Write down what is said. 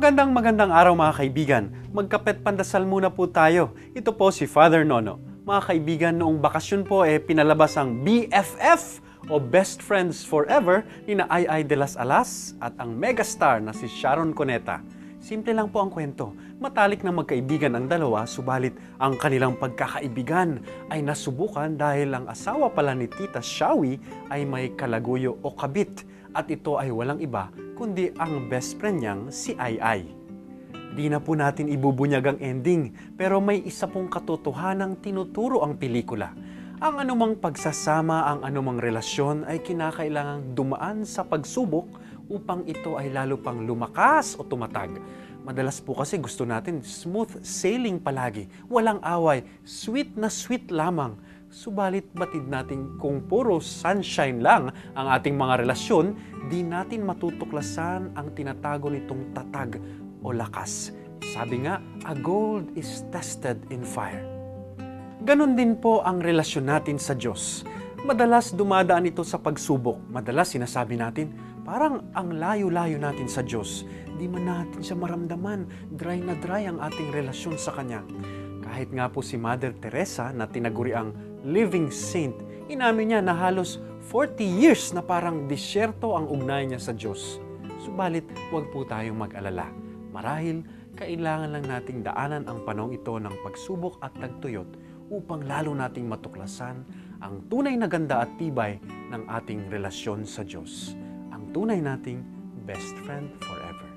Magandang magandang araw mga kaibigan. Magkapet pandasal muna po tayo. Ito po si Father Nono. Mga kaibigan, noong bakasyon po eh pinalabas ang BFF o Best Friends Forever ni na Ay de las Alas at ang megastar na si Sharon Cuneta. Simple lang po ang kwento. Matalik na magkaibigan ang dalawa, subalit ang kanilang pagkakaibigan ay nasubukan dahil ang asawa pala ni Tita Shawi ay may kalaguyo o kabit at ito ay walang iba kundi ang best friend niyang si Ay Ay. Di na po natin ibubunyag ang ending, pero may isa pong katotohanang tinuturo ang pelikula. Ang anumang pagsasama, ang anumang relasyon ay kinakailangang dumaan sa pagsubok upang ito ay lalo pang lumakas o tumatag. Madalas po kasi gusto natin smooth sailing palagi, walang away, sweet na sweet lamang. Subalit batid natin kung puro sunshine lang ang ating mga relasyon, di natin matutuklasan ang tinatago nitong tatag o lakas. Sabi nga, a gold is tested in fire. Ganon din po ang relasyon natin sa Diyos. Madalas dumadaan ito sa pagsubok. Madalas sinasabi natin, parang ang layo-layo natin sa Diyos. Di man natin siya maramdaman. Dry na dry ang ating relasyon sa Kanya. Kahit nga po si Mother Teresa na tinaguri ang living saint, inamin niya na halos 40 years na parang disyerto ang ugnayan niya sa Diyos. Subalit, huwag po tayong mag-alala. Marahil, kailangan lang nating daanan ang panahon ito ng pagsubok at tagtuyot upang lalo nating matuklasan ang tunay na ganda at tibay ng ating relasyon sa Diyos. Ang tunay nating best friend forever.